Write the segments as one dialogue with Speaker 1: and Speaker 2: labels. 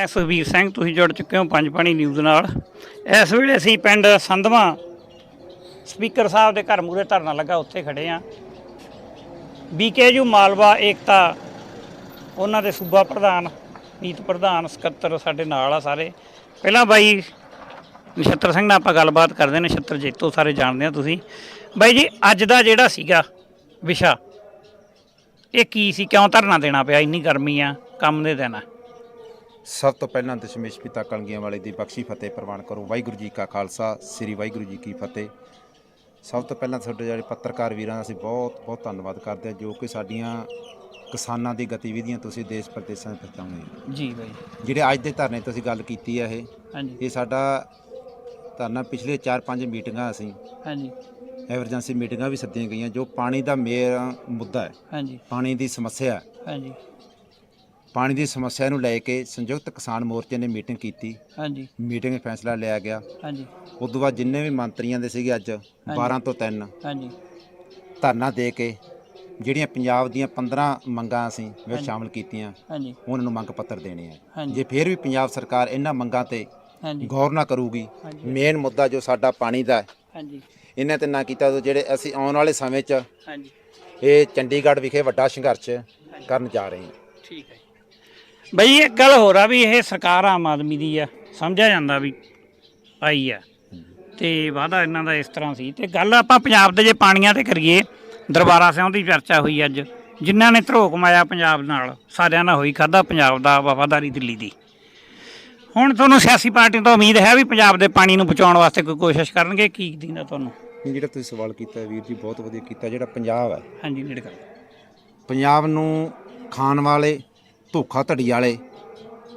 Speaker 1: ਮੈਂ ਸੁਖਬੀਰ ਸਿੰਘ, ਤੁਸੀਂ ਜੁੜ ਚੁੱਕੇ ਹੋ ਪੰਜ ਪਾਣੀ ਨਿਊਜ਼ ਨਾਲ। ਇਸ ਵੇਲੇ ਅਸੀਂ ਪਿੰਡ ਸੰਧਵਾ ਸਪੀਕਰ ਸਾਹਿਬ ਦੇ ਘਰ ਮੂਹਰੇ ਧਰਨਾ ਲੱਗਾ, ਉੱਥੇ ਖੜੇ ਆ ਬੀਕੇਯੂ ਮਾਲਵਾ ਏਕਤਾ, ਉਹਨਾਂ ਦੇ ਸੂਬਾ ਪ੍ਰਧਾਨ, ਮੀਤ ਪ੍ਰਧਾਨ, ਸਕੱਤਰ ਸਾਡੇ ਨਾਲ ਆ ਸਾਰੇ। ਪਹਿਲਾਂ ਬਾਈ ਨਛੱਤਰ ਸਿੰਘ ਨਾਲ ਆਪਾਂ ਗੱਲਬਾਤ ਕਰਦੇ ਨੇ ਨਛੱਤਰ ਜੇਤੋ ਸਾਰੇ ਜਾਣਦੇ ਆ ਤੁਸੀਂ। ਬਾਈ ਜੀ, ਅੱਜ ਦਾ ਜਿਹੜਾ ਸੀਗਾ ਵਿਸ਼ਾ, ਇਹ ਕੀ ਸੀ? ਕਿਉਂ ਧਰਨਾ ਦੇਣਾ ਪਿਆ? ਇੰਨੀ ਗਰਮੀ ਆ ਕੰਮ ਦੇ ਦਿਨ। ਆ
Speaker 2: ਸਭ ਤੋਂ ਪਹਿਲਾਂ ਦਸ਼ਮੇਸ਼ ਪਿਤਾ ਕਲਗੀਆਂ ਵਾਲੇ ਦੀ ਬਖਸ਼ੀ ਫਤਿਹ ਪ੍ਰਵਾਨ ਕਰੋ। ਵਾਹਿਗੁਰੂ ਜੀ ਕਾ ਖਾਲਸਾ ਸ੍ਰੀ ਵਾਹਿਗੁਰੂ ਜੀ ਕੀ ਫਤਿਹ। ਸਭ ਤੋਂ ਪਹਿਲਾਂ ਤੁਹਾਡੇ ਜਿਹੜੇ ਪੱਤਰਕਾਰ ਵੀਰਾਂ ਦਾ ਅਸੀਂ ਬਹੁਤ ਬਹੁਤ ਧੰਨਵਾਦ ਕਰਦੇ ਹਾਂ ਜੋ ਕਿ ਸਾਡੀਆਂ ਕਿਸਾਨਾਂ ਦੀ ਗਤੀਵਿਧੀਆਂ ਤੁਸੀਂ ਦੇਸ਼ ਪ੍ਰਦੇਸ਼ਾਂ 'ਚ ਪਹੁੰਚਾਉਂਦੇ ਹੋ।
Speaker 1: ਜੀ ਬਾਈ।
Speaker 2: ਜਿਹੜੇ ਅੱਜ ਦੇ ਧਰਨੇ ਤੁਸੀਂ ਗੱਲ ਕੀਤੀ ਹੈ ਇਹ
Speaker 1: ਹਾਂਜੀ।
Speaker 2: ਇਹ ਸਾਡਾ ਧਰਨਾ ਪਿਛਲੇ 4-5 ਮੀਟਿੰਗਾਂ ਅਸੀਂ
Speaker 1: ਹਾਂਜੀ।
Speaker 2: ਐਮਰਜੈਂਸੀ ਮੀਟਿੰਗਾਂ ਵੀ ਸੱਦੀਆਂ ਗਈਆਂ ਜੋ ਪਾਣੀ ਦਾ ਮੇਨ ਮੁੱਦਾ ਹੈ।
Speaker 1: ਹਾਂਜੀ।
Speaker 2: ਪਾਣੀ ਦੀ ਸਮੱਸਿਆ ਹੈ।
Speaker 1: ਹਾਂਜੀ।
Speaker 2: ਪਾਣੀ ਦੀ ਸਮੱਸਿਆ ਨੂੰ ਲੈ ਕੇ ਸੰਯੁਕਤ ਕਿਸਾਨ ਮੋਰਚੇ ਨੇ ਮੀਟਿੰਗ ਕੀਤੀ।
Speaker 1: ਹਾਂਜੀ।
Speaker 2: ਮੀਟਿੰਗ ਵਿੱਚ ਫੈਸਲਾ ਲਿਆ ਗਿਆ।
Speaker 1: ਹਾਂਜੀ।
Speaker 2: ਉਸ ਤੋਂ ਬਾਅਦ ਜਿੰਨੇ ਵੀ ਮੰਤਰੀਆਂ ਦੇ ਸੀਗੇ ਅੱਜ 12 ਤੋਂ 3
Speaker 1: ਹਾਂਜੀ।
Speaker 2: ਧਰਨਾ ਦੇ ਕੇ ਜਿਹੜੀਆਂ ਪੰਜਾਬ ਦੀਆਂ 15 ਮੰਗਾਂ ਅਸੀਂ ਵਿੱਚ ਸ਼ਾਮਲ ਕੀਤੀਆਂ
Speaker 1: ਹਾਂਜੀ।
Speaker 2: ਉਹਨਾਂ ਨੂੰ ਮੰਗ ਪੱਤਰ ਦੇਣੇ ਆ। ਜੇ ਫਿਰ ਵੀ ਪੰਜਾਬ ਸਰਕਾਰ ਇਹਨਾਂ ਮੰਗਾਂ ਤੇ ਗੌਰ ਨਾ ਕਰੂਗੀ। ਮੇਨ ਮੁੱਦਾ ਜੋ ਸਾਡਾ ਪਾਣੀ ਦਾ
Speaker 1: ਹਾਂਜੀ।
Speaker 2: ਇਹਨਾਂ ਤੇ ਨਾ ਕੀਤਾ ਤਾਂ ਜਿਹੜੇ ਅਸੀਂ ਆਉਣ ਵਾਲੇ ਸਮੇਂ 'ਚ
Speaker 1: ਹਾਂਜੀ।
Speaker 2: ਇਹ ਚੰਡੀਗੜ੍ਹ ਵਿਖੇ ਵੱਡਾ ਸੰਘਰਸ਼ ਕਰਨ ਜਾ ਰਹੇ ਹਾਂ।
Speaker 1: ਠੀਕ ਹੈ। ਬਈ ਇੱਕ ਗੱਲ ਹੋਰ ਆ ਵੀ ਇਹ ਸਰਕਾਰ ਆਮ ਆਦਮੀ ਦੀ ਆ ਸਮਝਿਆ ਜਾਂਦਾ ਵੀ ਆਈ ਆ। ਤੇ ਵਾਦਾ ਇਹਨਾਂ ਦਾ ਇਸ ਤਰ੍ਹਾਂ ਸੀ। ਤੇ ਗੱਲ ਆਪਾਂ ਪੰਜਾਬ ਦੇ ਜੇ ਪਾਣੀਆਂ ਤੇ ਕਰੀਏ ਦਰਬਾਰਾ ਸਿੰਘ ਦੀ ਚਰਚਾ ਹੋਈ ਅੱਜ। ਜਿਨ੍ਹਾਂ ਨੇ ਧਰੋਕ ਮਾਇਆ ਪੰਜਾਬ ਨਾਲ ਸਾਰਿਆਂ ਨਾਲ ਹੋਈ ਖਾਦਾ ਪੰਜਾਬ ਦਾ ਵਫਾਦਾਰੀ ਦਿੱਲੀ ਦੀ। ਹੁਣ ਤੁਹਾਨੂੰ ਸਿਆਸੀ ਪਾਰਟੀ ਤੋਂ ਉਮੀਦ ਹੈ ਵੀ ਪੰਜਾਬ ਦੇ ਪਾਣੀ ਨੂੰ ਬਚਾਉਣ ਵਾਸਤੇ ਕੋਈ ਕੋਸ਼ਿਸ਼ ਕਰਨਗੇ? ਕੀ ਦਿੰਦਾ ਤੁਹਾਨੂੰ?
Speaker 2: ਜਿਹੜਾ ਤੁਸੀਂ ਸਵਾਲ ਕੀਤਾ ਵੀਰ ਜੀ ਬਹੁਤ ਵਧੀਆ ਕੀਤਾ। ਜਿਹੜਾ ਪੰਜਾਬ ਹੈ।
Speaker 1: ਹਾਂਜੀ ਨੇੜੇ ਕਰ
Speaker 2: ਪੰਜਾਬ ਨੂੰ ਖਾਣ ਵਾਲੇ ਧੋਖਾ ਧੜੀ ਵਾਲੇ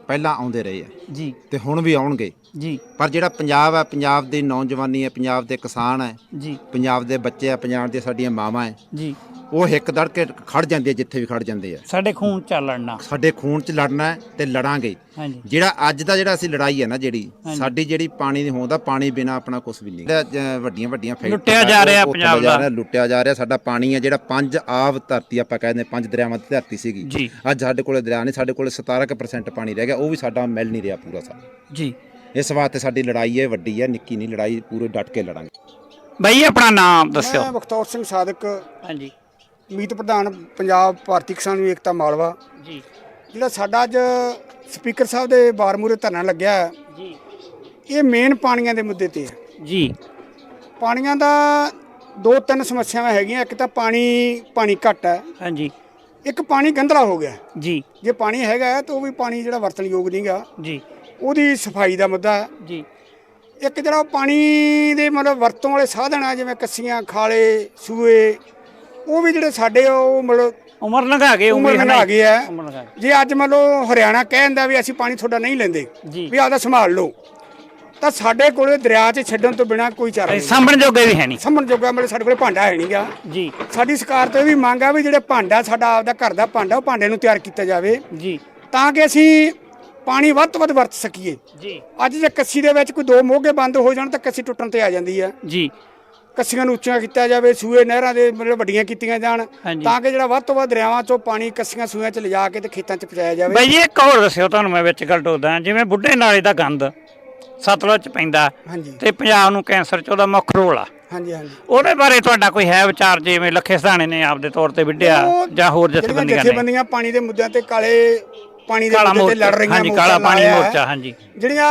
Speaker 2: ਪਹਿਲਾਂ ਆਉਂਦੇ ਰਹੇ ਆ।
Speaker 1: ਜੀ।
Speaker 2: ਤੇ ਹੁਣ ਵੀ ਆਉਣਗੇ।
Speaker 1: ਜੀ।
Speaker 2: ਪਰ ਜਿਹੜਾ ਪੰਜਾਬ ਹੈ ਪੰਜਾਬ ਦੀ ਨੌਜਵਾਨੀ ਹੈ ਪੰਜਾਬ ਦੇ ਕਿਸਾਨ ਹੈ
Speaker 1: ਜੀ।
Speaker 2: ਪੰਜਾਬ ਦੇ ਬੱਚੇ ਆ ਪੰਜਾਬ ਦੀਆਂ ਸਾਡੀਆਂ ਮਾਵਾਂ ਹੈ
Speaker 1: ਜੀ।
Speaker 2: ਉਹ ਹਿੱਕ ਦੜ ਕੇ ਖੜ ਜਾਂਦੇ ਆ ਜਿੱਥੇ ਵੀ ਖੜ ਜਾਂਦੇ ਆ।
Speaker 1: ਸਾਡੇ ਖੂਨ ਚੱਲਣਾ
Speaker 2: ਸਾਡੇ ਖੂਨ 'ਚ ਲੜਨਾ ਹੈ ਤੇ ਲੜਾਂਗੇ।
Speaker 1: ਹਾਂਜੀ।
Speaker 2: ਜਿਹੜਾ ਅੱਜ ਦਾ ਜਿਹੜਾ ਅਸੀਂ ਲੜਾਈ ਹੈ ਨਾ ਜਿਹੜੀ। ਸਾਡੀ ਜਿਹੜੀ ਪਾਣੀ ਦੀ ਹੋਂਦਾ ਪਾਣੀ ਬਿਨਾ ਆਪਣਾ ਕੁਝ ਵੀ ਨਹੀਂ। ਜਿਹੜਾ, ਵੱਡੀਆਂ ਵੱਡੀਆਂ ਫੈਕਟਰੀਆਂ
Speaker 1: ਲੁੱਟਿਆ ਜਾ ਰਿਹਾ ਪੰਜਾਬ
Speaker 2: ਜਾ
Speaker 1: ਦਾ।
Speaker 2: ਰਿਹਾ, ਲੁੱਟਿਆ ਜਾ ਰਿਹਾ। ਸਾਡਾ ਪਾਣੀ ਹੈ ਜਿਹੜਾ ਪੰਜ ਆਬ ਧਰਤੀ ਆਪਾਂ ਕਹਿੰਦੇ ਪੰਜ ਦਰਿਆਵਾਂ ਦੀ ਧਰਤੀ ਸੀਗੀ। ਅੱਜ ਸਾਡੇ ਕੋਲੇ ਦਰਿਆ ਨਹੀਂ ਸਾਡੇ ਕੋਲੇ 17% ਪਾਣੀ ਰਹਿ ਗਿਆ। ਉਹ ਵੀ ਸਾਡਾ ਮਿਲ ਨਹੀਂ ਰਿਹਾ ਪੂਰਾ ਸਾਡਾ।
Speaker 1: ਜੀ।
Speaker 2: ਇਸ ਵਾਸਤੇ ਸਾਡੀ ਲੜਾਈ ਹੈ ਵੱਡੀ ਹੈ ਨਿੱਕੀ ਨਹੀਂ। ਲੜਾਈ ਪੂਰੇ ਡਟ ਕੇ ਲੜਾਂਗੇ।
Speaker 1: ਬਈ ਆਪਣਾ ਨਾਮ ਦੱਸਿਓ।
Speaker 3: ਮੈਂ ਬਖਤੌਰ ਸਿੰਘ ਸਾਦਕ।
Speaker 1: ਹਾਂਜੀ।
Speaker 3: ਮੀਤ ਪ੍ਰਧਾਨ ਪੰਜਾਬ ਭਾਰਤੀ ਕਿਸਾਨ ਏਕਤਾ ਮਾਲਵਾ।
Speaker 1: ਜੀ।
Speaker 3: ਜਿਹੜਾ ਸਾਡਾ ਅੱਜ ਸਪੀਕਰ ਸਾਹਿਬ ਦੇ ਬਾਰ ਮੂਹਰੇ ਧਰਨਾ ਲੱਗਿਆ ਹੈ,
Speaker 1: ਜੀ।
Speaker 3: ਇਹ ਮੇਨ ਪਾਣੀਆਂ ਦੇ ਮੁੱਦੇ ਤੇ ਹੈ।
Speaker 1: ਜੀ।
Speaker 3: ਪਾਣੀਆਂ ਦਾ ਦੋ ਤਿੰਨ ਸਮੱਸਿਆਵਾਂ ਹੈਗੀਆਂ ਇੱਕ ਤਾਂ ਪਾਣੀ ਪਾਣੀ ਘੱਟ ਹੈ।
Speaker 1: ਹਾਂਜੀ।
Speaker 3: ਇੱਕ ਪਾਣੀ ਗੰਧਲਾ ਹੋ ਗਿਆ।
Speaker 1: ਜੀ।
Speaker 3: ਜੇ ਪਾਣੀ ਹੈਗਾ ਹੈ ਤਾਂ ਉਹ ਵੀ ਪਾਣੀ ਜਿਹੜਾ ਵਰਤਣ ਯੋਗ ਨਹੀਂਗਾ
Speaker 1: ਜੀ।
Speaker 3: ਉਹਦੀ ਸਫ਼ਾਈ ਦਾ ਮੁੱਦਾ ਹੈ।
Speaker 1: ਜੀ।
Speaker 3: ਇੱਕ ਜਿਹੜਾ ਉਹ ਪਾਣੀ ਦੇ ਮਤਲਬ ਵਰਤੋਂ ਵਾਲੇ ਸਾਧਨ ਆ ਜਿਵੇਂ ਕੱਸੀਆਂ ਖਾਲੇ ਸੂਏ ਉਹ ਵੀ ਜਿਹੜੇ ਸਾਡੇ ਆ, ਉਹ ਮਤਲਬ
Speaker 1: ਉਮਰ ਲੰਘਾ ਗਏ
Speaker 3: ਉਮਰ? ਲੰਘਾ ਹੈ।
Speaker 1: ਉਮਰ ਲੰਘਾ ਗਈ।
Speaker 3: ਜੇ ਅੱਜ ਮੰਨ ਲਓ ਹਰਿਆਣਾ ਕਹਿੰਦਾ ਵੀ ਅਸੀਂ ਪਾਣੀ ਤੁਹਾਡਾ ਨਹੀਂ ਲੈਂਦੇ
Speaker 1: ਜੀ।
Speaker 3: ਵੀ ਆਦਾ ਸੰਭਾਲ ਲਓ ਤਾਂ ਸਾਡੇ ਕੋਲੇ ਦਰਿਆ 'ਚ ਛੱਡਣ ਤੋਂ ਬਿਨਾ ਕੋਈ ਚਾਰਾ ਨਹੀਂ।
Speaker 1: ਸਾਂਭਣ ਜੋਗੇ ਵੀ ਹੈ ਨਹੀਂ।
Speaker 3: ਸੰਭਣ ਜੋਗਾ ਮਤਲਬ ਸਾਡੇ ਕੋਲੇ ਭਾਂਡਾ ਹੈ ਨਹੀਂਗਾ।
Speaker 1: ਜੀ।
Speaker 3: ਸਾਡੀ ਸਰਕਾਰ ਤੋਂ ਇਹ ਵੀ ਮੰਗ ਆ ਵੀ ਜਿਹੜੇ ਭਾਂਡਾ ਸਾਡਾ ਆਪਦਾ ਘਰ ਦਾ ਭਾਂਡਾ ਉਹ ਭਾਂਡੇ ਨੂੰ ਤਿਆਰ ਕੀਤਾ ਜਾਵੇ।
Speaker 1: ਜੀ।
Speaker 3: ਤਾਂ ਕਿ ਅਸੀਂ ਪਾਣੀ ਵੱਧ ਤੋਂ ਵੱਧ ਵਰਤ ਸਕੀਏ।
Speaker 1: ਜੀ।
Speaker 3: ਅੱਜ ਜੇ ਕੱਸੀ ਦੇ ਵਿੱਚ ਕੋਈ ਦੋ ਮੋਗੇ ਬੰਦ ਹੋ ਜਾਣ ਤਾਂ ਕੱਸੀ ਟੁੱਟਣ ਤੇ ਆ ਜਾਂਦੀ ਆ
Speaker 1: ਜੀ।
Speaker 3: ਕੱਸੀਆਂ ਨੂੰ ਉੱਚੀਆਂ ਕੀਤਾ ਜਾਵੇ ਸੂਏ ਨਹਿਰਾਂ ਦੇ ਮਤਲਬ ਵੱਡੀਆਂ ਕੀਤੀਆਂ ਜਾਣ। ਤਾਂ ਕਿ ਜਿਹੜਾ ਵੱਧ ਤੋਂ ਵੱਧ ਦਰਿਆਵਾਂ 'ਚੋਂ ਪਾਣੀ ਕੱਸੀਆਂ ਸੂਆਂ 'ਚ ਲਿਜਾ ਕੇ ਤੇ ਖੇਤਾਂ 'ਚ ਪਹੁੰਚਾਇਆ ਜਾਵੇ।
Speaker 1: ਬਈ ਇੱਕ ਹੋਰ ਦੱਸਿਓ ਤੁਹਾਨੂੰ ਮੈਂ ਵਿੱਚ ਗੱਲ ਟੋਕਦਾ ਜਿਵੇਂ ਬੁੱਢੇ ਨਾਲੇ ਦਾ ਗੰਦ ਸਤਲੁਜ ਚ ਪੈਂਦਾ ਤੇ ਪੰਜਾਬ ਨੂੰ ਕੈਂਸਰ ਚ ਉਹਦਾ ਮੁੱਖ ਰੋਲ ਆ।
Speaker 3: ਹਾਂਜੀ ਹਾਂਜੀ।
Speaker 1: ਉਹਦੇ ਬਾਰੇ ਤੁਹਾਡਾ ਕੋਈ ਹੈ ਵਿਚਾਰ ਜਿਵੇਂ ਲੱਖੇ ਸਧਾਣੇ ਨੇ ਆਪਦੇ ਤੌਰ ਤੇ ਵਿੱਢਿਆ ਜਾਂ ਹੋਰ ਜਥੇਬੰਦੀਆਂ ਨੇ?
Speaker 3: ਜਥੇਬੰਦੀਆਂ ਪਾਣੀ ਦੇ ਮੁੱਦਿਆਂ ਤੇ ਕਾਲੇ ਪਾਣੀ ਦੇ
Speaker 1: ਕਾਲਾ
Speaker 3: ਮੁੱਦੇ ਤੇ ਲੜ
Speaker 1: ਮੋਰਚਾ।
Speaker 3: ਰਹੀਆਂ
Speaker 1: ਹਾਂਜੀ ਕਾਲਾ ਪਾਣੀ
Speaker 3: ਲਾਇਆ। ਹੈ।
Speaker 1: ਮੋਰਚਾ ਹਾਂਜੀ।
Speaker 3: ਜਿਹੜੀਆਂ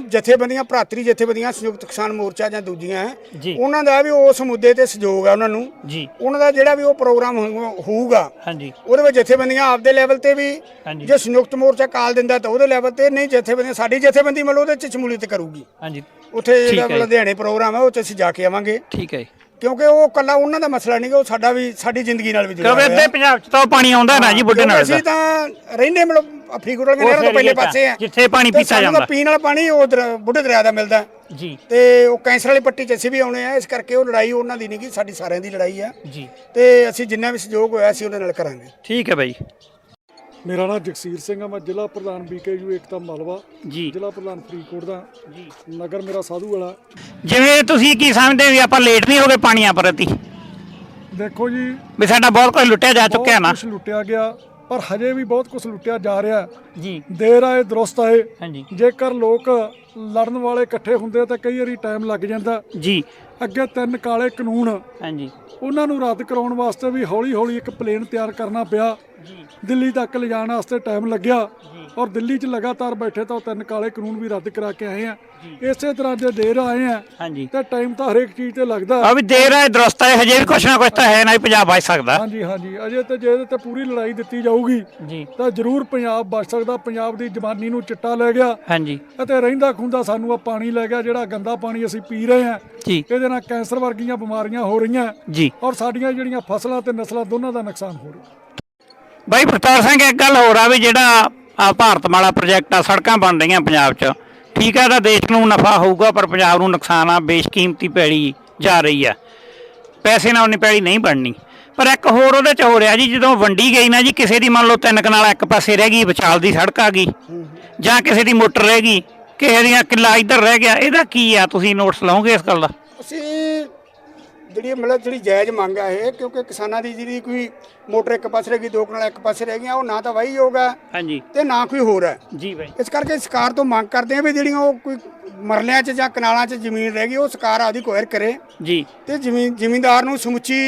Speaker 3: ਜਥੇਬੰਦੀਆਂ ਭਰਾਤਰੀ ਜਥੇਬੰਦੀਆਂ ਸੰਯੁਕਤ ਕਿਸਾਨ ਮੋਰਚਾ ਜਾਂ ਦੂਜੀਆਂ ਹੈ,
Speaker 1: ਜੀ।
Speaker 3: ਉਹਨਾਂ ਦਾ ਵੀ ਉਸ ਮੁੱਦੇ ਤੇ ਸਹਿਯੋਗ ਹੈ ਉਹਨਾਂ ਨੂੰ।
Speaker 1: ਜੀ।
Speaker 3: ਉਹਨਾਂ ਦਾ ਜਿਹੜਾ ਵੀ ਉਹ ਪ੍ਰੋਗਰਾਮ ਹੋਊ- ਹੋਊਗਾ
Speaker 1: ਹਾਂਜੀ।
Speaker 3: ਉਹਦੇ ਵਿੱਚ ਜਥੇਬੰਦੀਆਂ ਆਪਦੇ ਲੈਵਲ ਤੇ ਵੀ
Speaker 1: ਹਾਂਜੀ।
Speaker 3: ਜੇ ਸੰਯੁਕਤ ਮੋਰਚਾ ਕਾਲ ਦਿੰਦਾ ਤਾਂ ਉਹਦੇ ਲੈਵਲ ਤੇ ਨਹੀਂ ਜਥੇਬੰਦੀਆਂ ਸਾਡੀ ਜਥੇਬੰਦੀ ਮਤਲਬ ਉਹਦੇ ਚ ਸ਼ਮੂਲੀਅਤ ਕਰੂਗੀ।
Speaker 1: ਹਾਂਜੀ।
Speaker 3: ਉੱਥੇ ਜਿਹੜਾ
Speaker 1: ਠੀਕ ਹੈ।
Speaker 3: ਲੁਧਿਆਣੇ ਪ੍ਰੋਗਰਾਮ ਹੈ ਉਹ ਚ ਅਸੀਂ ਜਾ ਕੇ ਆਵਾਂਗੇ।
Speaker 1: ਠੀਕ ਹੈ ਜੀ।
Speaker 3: ਕਿਉਂਕਿ ਉਹ ਕੱਲਾ ਉਹਨਾਂ ਦਾ ਮਸਲਾ ਨਹੀਂ ਗਾ ਉਹ ਸਾਡਾ ਵੀ ਸਾਡੀ ਜ਼ਿੰਦਗੀ ਨਾਲ ਵੀ ਜੁੜਿਆ
Speaker 1: ਕਿਉਂਕਿ
Speaker 3: ਹੋਇਆ।
Speaker 1: ਅੱਧੇ ਪੰਜਾਬ ਚ ਤਾਂ ਉਹ ਪਾਣੀ ਆਉਂਦਾ ਨਾ ਜੀ ਬੁੱਢੇ
Speaker 3: ਕਿਉਂਕਿ
Speaker 1: ਨਾਲੇ ਦਾ।
Speaker 3: ਅਸੀਂ ਤਾਂ ਰਹਿੰਦੇ ਮਤਲਬ ਵਾਲੇ
Speaker 1: ਉਸ
Speaker 3: ਨਹਿਰਾਂ ਤੋਂ ਪਹਿਲੇ ਪਾਸੇ ਆ।
Speaker 1: ਜਿੱਥੇ ਪਾਣੀ ਪੀਤਾ ਜਾਂਦਾ।
Speaker 3: ਪੀਣ ਵਾਲਾ ਪਾਣੀ ਉਹ ਬੁੱਢੇ ਦਰਿਆ ਦਾ ਮਿਲਦਾ।
Speaker 1: ਜੀ।
Speaker 3: ਤੇ ਉਹ ਕੈਂਸਰ ਵਾਲੀ ਪੱਟੀ 'ਚ ਅਸੀਂ ਵੀ ਆਉਣੇ ਆ। ਇਸ ਕਰਕੇ ਉਹ ਲੜਾਈ ਉਹਨਾਂ ਦੀ ਨਹੀਂ ਗੀ ਸਾਡੀ ਸਾਰਿਆਂ ਦੀ ਲੜਾਈ ਆ।
Speaker 1: ਜੀ।
Speaker 3: ਤੇ ਅਸੀਂ ਜਿੰਨਾ ਵੀ ਸਹਿਯੋਗ ਹੋਇਆ ਅਸੀਂ ਉਹਦੇ ਨਾਲ ਕਰਾਂਗੇ।
Speaker 1: ਠੀਕ ਹੈ ਬਾਈ।
Speaker 4: ਮੇਰਾ ਨਾਮ ਜਗਸੀਰ ਸਿੰਘ ਆ। ਮੈਂ ਜ਼ਿਲ੍ਹਾ ਪ੍ਰਧਾਨ ਬੀਕੇਯੂ ਏਕਤਾ ਮਾਲਵਾ।
Speaker 1: ਜੀ।
Speaker 4: ਜ਼ਿਲ੍ਹਾ ਪ੍ਰਧਾਨ ਫਰੀਦਕੋਟ ਦਾ।
Speaker 1: ਜੀ।
Speaker 4: ਨਗਰ ਮੇਰਾ ਸਾਧੂ ਵਾਲਾ।
Speaker 1: ਜਿਵੇਂ ਤੁਸੀਂ ਕੀ ਸਮਝਦੇ ਵੀ ਆਪਾਂ ਲੇਟ ਨਹੀਂ ਹੋ ਗਏ ਪਾਣੀਆਂ ਪ੍ਰਤੀ?
Speaker 4: ਦੇਖੋ ਜੀ।
Speaker 1: ਵੀ ਸਾਡਾ ਬਹੁਤ ਕੁਝ ਲੁੱਟਿਆ ਜਾ ਚੁੱਕਿਆ ਨਾ।
Speaker 4: ਕੁਝ ਲੁੱਟਿਆ ਗਿਆ। ਪਰ ਹਜੇ ਵੀ ਬਹੁਤ ਕੁਝ ਲੁੱਟਿਆ ਜਾ ਰਿਹਾ ਹੈ।
Speaker 1: ਜੀ।
Speaker 4: ਦੇਰ ਆਏ ਦਰੁਸਤ ਆਏ।
Speaker 1: ਹਾਂਜੀ।
Speaker 4: ਜੇਕਰ ਲੋਕ ਲੜਨ ਵਾਲੇ ਇਕੱਠੇ ਹੁੰਦੇ ਤਾਂ ਕਈ ਵਾਰੀ ਟਾਈਮ ਲੱਗ ਜਾਂਦਾ।
Speaker 1: ਜੀ।
Speaker 4: ਅੱਗੇ ਤਿੰਨ ਕਾਲੇ ਕਾਨੂੰਨ।
Speaker 1: ਹਾਂਜੀ।
Speaker 4: ਉਹਨਾਂ ਨੂੰ ਰੱਦ ਕਰਾਉਣ ਵਾਸਤੇ ਵੀ ਹੌਲੀ-ਹੌਲੀ ਇੱਕ ਪਲੇਨ ਤਿਆਰ ਕਰਨਾ ਪਿਆ। ਦਿੱਲੀ ਤੱਕ ਲਿਜਾਣ ਵਾਸਤੇ ਟਾਈਮ ਲੱਗਿਆ। ਔਰ ਦਿੱਲੀ 'ਚ ਲਗਾਤਾਰ ਬੈਠੇ ਤਾਂ ਉਹ ਤਿੰਨ ਕਾਲੇ ਕਾਨੂੰਨ ਵੀ ਰੱਦ ਕਰਾ ਕੇ ਆਏ ਆ। ਇਸੇ ਤਰ੍ਹਾਂ ਜੇ ਦੇਰ ਆਏ ਆ
Speaker 1: ਹਾਂਜੀ।
Speaker 4: ਤਾਂ ਟਾਈਮ ਤਾਂ ਹਰੇਕ ਚੀਜ਼ ਤੇ ਲੱਗਦਾ।
Speaker 1: ਆ ਵੀ ਦੇਰ ਹੈ ਦਰਸਤ ਹੈ ਹਜੇ ਵੀ ਕੁਛ ਨਾ ਕੁਛ ਤਾਂ ਹੈ ਨਾ ਹੀ ਪੰਜਾਬ ਬਚ ਸਕਦਾ।
Speaker 4: ਹਾਂਜੀ ਹਾਂਜੀ। ਅਜੇ ਤੇ ਜੇ ਇਹਦੇ ਤੇ ਪੂਰੀ ਲੜਾਈ ਦਿੱਤੀ ਜਾਊਗੀ
Speaker 1: ਜੀ।
Speaker 4: ਤਾਂ ਜ਼ਰੂਰ ਪੰਜਾਬ ਬਚ ਸਕਦਾ। ਪੰਜਾਬ ਦੀ ਜਵਾਨੀ ਨੂੰ ਚਿੱਟਾ ਲੈ ਗਿਆ।
Speaker 1: ਹਾਂਜੀ।
Speaker 4: ਅਤੇ ਰਹਿੰਦਾ ਖੁੰਦਾ ਸਾਨੂੰ ਆ ਪਾਣੀ ਲੈ ਗਿਆ ਜਿਹੜਾ ਗੰਦਾ ਪਾਣੀ ਅਸੀਂ ਪੀ ਰਹੇ ਹਾਂ
Speaker 1: ਜੀ।
Speaker 4: ਇਹਦੇ ਨਾਲ ਕੈਂਸਰ ਵਰਗੀਆਂ ਬਿਮਾਰੀਆਂ ਹੋ ਰਹੀਆਂ।
Speaker 1: ਜੀ।
Speaker 4: ਔਰ ਸਾਡੀਆਂ ਜਿਹੜੀਆਂ ਫਸਲਾਂ ਤੇ ਨਸਲਾਂ ਦੋਨਾਂ ਦਾ ਨੁਕਸਾਨ ਹੋ ਰਿਹਾ।
Speaker 1: ਬਾਈ ਪ੍ਰਤਾਪ ਸਿੰਘ ਇੱਕ ਗੱਲ ਹੋਰ ਆ ਵੀ ਜਿਹੜਾ ਆ ਭਾਰਤਮਾਲਾ ਪ੍ਰੋਜੈਕਟ ਆ, ਸੜਕਾਂ ਬਣ ਰਹੀਆਂ ਪੰਜਾਬ 'ਚ। ਠੀਕ ਹੈ ਤਾਂ ਦੇਸ਼ ਨੂੰ ਨਫਾ ਹੋਊਗਾ, ਪਰ ਪੰਜਾਬ ਨੂੰ ਨੁਕਸਾਨ ਆ, ਬੇਸ਼ਕੀਮਤੀ ਪੈੜੀ ਜਾ ਰਹੀ ਆ। ਪੈਸੇ ਨਾਲ ਉਹਨੀ ਪੈੜੀ ਨਹੀਂ ਬਣਨੀ। ਪਰ ਇੱਕ ਹੋਰ ਉਹਦੇ 'ਚ ਹੋ ਰਿਹਾ ਜੀ, ਜਦੋਂ ਵੰਡੀ ਗਈ ਨਾ ਜੀ, ਕਿਸੇ ਦੀ ਮੰਨ ਲਓ ਤਿੰਨ ਕਨਾਲਾ ਇੱਕ ਪਾਸੇ ਰਹਿ ਗਈ, ਵਿਚਾਲ ਦੀ ਸੜਕ ਆ ਗਈ, ਜਾਂ ਕਿਸੇ ਦੀ ਮੋਟਰ ਰਹਿ ਗਈ, ਕਿਸੇ ਦੀਆਂ ਕਿੱਲਾ ਇੱਧਰ ਰਹਿ ਗਿਆ, ਇਹਦਾ ਕੀ ਆ? ਤੁਸੀਂ ਨੋਟਸ ਲਓਗੇ ਇਸ ਗੱਲ ਦਾ?
Speaker 3: ਅਸੀਂ ਜਿਹੜੀ ਮਤਲਬ ਜਿਹੜੀ ਜਾਇਜ਼ ਮੰਗ ਹੈ ਇਹ ਕਿਉਂਕਿ ਕਿਸਾਨਾਂ ਦੀ ਜਿਹੜੀ ਕੋਈ ਮੋਟਰ ਇੱਕ ਪਾਸੇ ਰਹਿ ਗਈ ਦੋ ਕਨਾਲ ਇੱਕ ਪਾਸੇ ਰਹਿ ਗਈਆਂ ਉਹ ਨਾ ਤਾਂ ਵਾਹੀ ਯੋਗ ਹੈ
Speaker 1: ਹਾਂਜੀ।
Speaker 3: ਤੇ ਨਾ ਕੋਈ ਹੋਰ ਹੈ
Speaker 1: ਜੀ ਬਾਈ।
Speaker 3: ਇਸ ਕਰਕੇ ਸਰਕਾਰ ਤੋਂ ਮੰਗ ਕਰਦੇ ਆ ਵੀ ਜਿਹੜੀਆਂ ਉਹ ਕੋਈ ਮਰਲਿਆਂ 'ਚ ਜਾਂ ਕਨਾਲਾਂ 'ਚ ਜ਼ਮੀਨ ਰਹਿ ਗਈ ਉਹ ਸਰਕਾਰ ਆਪਦੀ ਕੋਇਰ ਕਰੇ
Speaker 1: ਜੀ।
Speaker 3: ਤੇ ਜ਼ਮੀਨ ਜ਼ਿਮੀਂਦਾਰ ਨੂੰ ਸਮੁੱਚੀ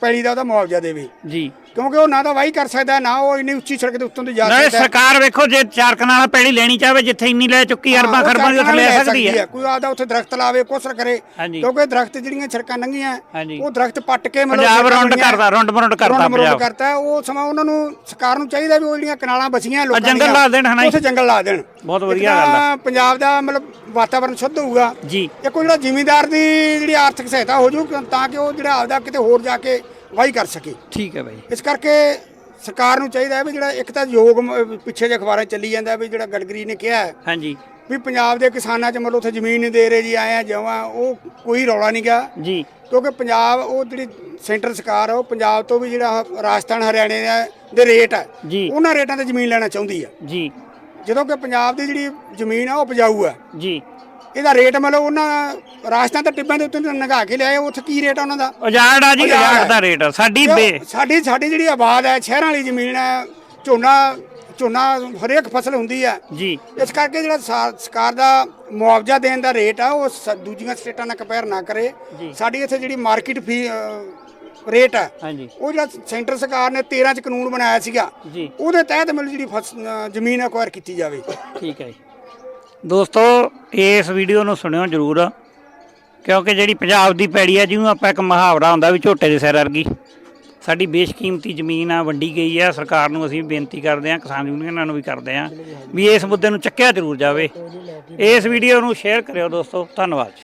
Speaker 3: ਪੈਲੀ ਦਾ ਉਹਦਾ ਮੁਆਵਜ਼ਾ ਦੇਵੇ।
Speaker 1: ਜੀ।
Speaker 3: ਕਿਉਂਕਿ ਉਹ ਨਾ ਤਾਂ ਵਾਹੀ ਕਰ ਸਕਦਾ ਨਾ ਉਹ ਇੰਨੀ ਉੱਚੀ ਸੜਕ ਦੇ ਉੱਤੋਂ ਦੀ ਜਾ ਸਕਦਾ
Speaker 1: ਸਰਕਾਰ ਵੇਖੋ ਜੇ ਚਾਰ ਕਨਾਲਾ ਪੈੜੀ ਲੈਣੀ ਚਾਹਵੇ ਜਿੱਥੇ ਇੰਨੀ ਲੈ ਚੁੱਕੀ ਅਰਬਾਂ ਖਰਬਾਂ ਦੀ ਉੱਥੇ ਲੈ ਸਕਦੀ ਹੈ
Speaker 3: ਕੋਈ ਆਦਾ ਉੱਥੇ ਦਰਖਤ ਲਾਵੇ ਕੁਛ ਕਰੇ
Speaker 1: ਹਾਂਜੀ।
Speaker 3: ਕਿਉਂਕਿ ਦਰਖਤ ਜਿਹੜੀਆਂ ਸੜਕਾਂ ਲੰਘੀਆਂ
Speaker 1: ਹਾਂਜੀ।
Speaker 3: ਉਹ ਦਰਖਤ ਪੱਟ ਕੇ ਮਤਲਬ
Speaker 1: ਪੰਜਾਬ
Speaker 3: ਸੜਕਾਂ
Speaker 1: ਰੌਂਡ
Speaker 3: ਬਣੀਆਂ।
Speaker 1: ਕਰਦਾ ਰੌਂਡ ਮਰੌਂਡ ਕਰਦਾ
Speaker 3: ਰੌਂਡ
Speaker 1: ਪੰਜਾਬ
Speaker 3: ਕਰਤਾ ਉਹ ਸਮਾਂ ਉਹਨਾਂ ਨੂੰ ਸਰਕਾਰ ਨੂੰ ਚਾਹੀਦਾ ਵੀ ਉਹ ਜਿਹੜੀਆਂ ਕਨਾਲਾਂ ਬਚੀਆਂ ਲੋਕਾਂ
Speaker 1: ਜੰਗਲ
Speaker 3: ਦੀਆਂ,
Speaker 1: ਲਾ ਦੇਣ, ਹਨਾ ਜੀ?
Speaker 3: ਉੱਥੇ ਜੰਗਲ ਲਾ ਦੇਣ
Speaker 1: ਬਹੁਤ ਵਧੀਆ ਗੱਲ ਆ।
Speaker 3: ਪੰਜਾਬ ਦਾ ਮਤਲਬ ਵਾਤਾਵਰਣ ਸ਼ੁੱਧ ਹੋਊਗਾ
Speaker 1: ਜੀ
Speaker 3: ਇੱਕ ਉਹ ਜਿਹੜਾ ਜ਼ਿਮੀਂਦਾਰ ਦੀ ਜਿਹੜੀ ਆਰਥਿਕ ਸਹਾਇਤਾ ਹੋ ਜੂ ਤਾਂ ਕਿ ਉਹ ਜਿਹੜਾ ਆਪਦਾ ਕਿਤੇ ਹੋਰ ਜਾ ਕੇ ਵਾਹੀ ਕਰ ਸਕੇ।
Speaker 1: ਠੀਕ ਹੈ ਬਾਈ।
Speaker 3: ਇਸ ਕਰਕੇ ਸਰਕਾਰ ਨੂੰ ਚਾਹੀਦਾ ਹੈ ਵੀ ਜਿਹੜਾ ਇੱਕ ਤਾਂ ਯੋਗ ਮ- ਪਿੱਛੇ ਜੇ ਅਖਬਾਰਾਂ 'ਚ ਚੱਲੀ ਜਾਂਦਾ ਵੀ ਜਿਹੜਾ ਗਡਕਰੀ ਨੇ ਕਿਹਾ ਹੈ
Speaker 1: ਹਾਂਜੀ।
Speaker 3: ਵੀ ਪੰਜਾਬ ਦੇ ਕਿਸਾਨਾਂ 'ਚ ਮਤਲਬ ਉੱਥੇ ਜ਼ਮੀਨ ਨਹੀਂ ਦੇ ਰਹੇ ਜੀ ਆਏ ਆ ਜਮਾਂ ਉਹ ਕੋਈ ਰੌਲਾ ਨਹੀਂ ਗਾ।
Speaker 1: ਜੀ।
Speaker 3: ਕਿਉਂਕਿ ਪੰਜਾਬ ਉਹ ਜਿਹੜੀ ਸੈਂਟਰ ਸਰਕਾਰ ਆ ਉਹ ਪੰਜਾਬ ਤੋਂ ਵੀ ਜਿਹੜਾ ਰਾਜਸਥਾਨ ਹਰਿਆਣੇ ਦਾ- ਦੇ ਰੇਟ ਆ
Speaker 1: ਜੀ।
Speaker 3: ਉਹਨਾਂ ਰੇਟਾਂ ਤੇ ਜ਼ਮੀਨ ਲੈਣਾ ਚਾਹੁੰਦੀ ਆ।
Speaker 1: ਜੀ।
Speaker 3: ਜਦੋਂ ਕਿ ਪੰਜਾਬ ਦੀ ਜਿਹੜੀ ਜ਼ਮੀਨ ਆ ਉਹ ਉਪਜਾਊ ਆ।
Speaker 1: ਜੀ।
Speaker 3: ਇਹਦਾ ਰੇਟ ਮਤਲਬ ਉਹਨਾਂ ਰਾਜਸਥਾਨ ਤੇ ਟਿੱਬਾਂ ਦੇ ਉੱਤੇ ਨਗਾ ਕੇ ਲਿਆਏ ਉੱਥੇ ਕੀ ਰੇਟ ਆ ਉਹਨਾਂ ਦਾ?
Speaker 1: ਉਜਾੜ ਆ ਜੀ
Speaker 3: ਉਜਾੜ।
Speaker 1: ਦਾ ਰੇਟ ਆ। ਸਾਡੀ ਬੇ
Speaker 3: ਸਾਡੀ ਸਾਡੀ ਜਿਹੜੀ ਆਬਾਦ ਹੈ ਸ਼ਹਿਰਾਂ ਵਾਲੀ ਜ਼ਮੀਨ ਹੈ ਝੋਨਾ ਝੋਨਾ ਹਰੇਕ ਫਸਲ ਹੁੰਦੀ ਹੈ।
Speaker 1: ਜੀ।
Speaker 3: ਇਸ ਕਰਕੇ ਜਿਹੜਾ ਸਾ- ਸਰਕਾਰ ਦਾ ਮੁਆਵਜ਼ਾ ਦੇਣ ਦਾ ਰੇਟ ਆ ਉਹ ਸ- ਦੂਜੀਆਂ ਸਟੇਟਾਂ ਨਾਲ ਕੰਪੇਅਰ ਨਾ ਕਰੇ।
Speaker 1: ਜੀ।
Speaker 3: ਸਾਡੀ ਇੱਥੇ ਜਿਹੜੀ ਮਾਰਕੀਟ ਫੀ ਅ, ਰੇਟ ਹੈ
Speaker 1: ਹਾਂਜੀ।
Speaker 3: ਉਹ ਜਿਹੜਾ ਸੈਂਟਰ ਸਰਕਾਰ ਨੇ 13 ਚ ਕਾਨੂੰਨ ਬਣਾਇਆ ਸੀਗਾ
Speaker 1: ਜੀ।
Speaker 3: ਉਹਦੇ ਤਹਿਤ ਮਿਲ ਜਿਹੜੀ ਫਸ- ਅ, ਜ਼ਮੀਨ ਅਕਵਾਇਰ ਕੀਤੀ ਜਾਵੇ।
Speaker 1: ਠੀਕ ਹੈ ਜੀ। ਦੋਸਤੋ, ਇਸ ਵੀਡੀਓ ਨੂੰ ਸੁਣਿਓ ਜਰੂਰ, ਕਿਉਂਕਿ ਜਿਹੜੀ ਪੰਜਾਬ ਦੀ ਪੈੜੀ ਆ ਜਿਹਨੂੰ ਆਪਾਂ ਇੱਕ ਮੁਹਾਵਰਾ ਹੁੰਦਾ ਵੀ ਝੋਟੇ ਦੇ ਸਿਰ ਵਰਗੀ, ਸਾਡੀ ਬੇਸ਼ਕੀਮਤੀ ਜ਼ਮੀਨ ਆ, ਵੰਡੀ ਗਈ ਆ, ਸਰਕਾਰ ਨੂੰ ਅਸੀਂ ਬੇਨਤੀ ਕਰਦੇ ਆ, ਕਿਸਾਨ ਯੂਨੀਅਨਾਂ ਨੂੰ ਵੀ ਕਰਦੇ ਆ, ਵੀ ਇਸ ਮੁੱਦੇ ਨੂੰ ਚੱਕਿਆ ਜ਼ਰੂਰ ਜਾਵੇ। ਇਸ ਵੀਡੀਓ ਨੂੰ ਸ਼ੇਅਰ ਕਰਿਓ ਦੋਸਤੋ, ਧੰਨਵਾਦ।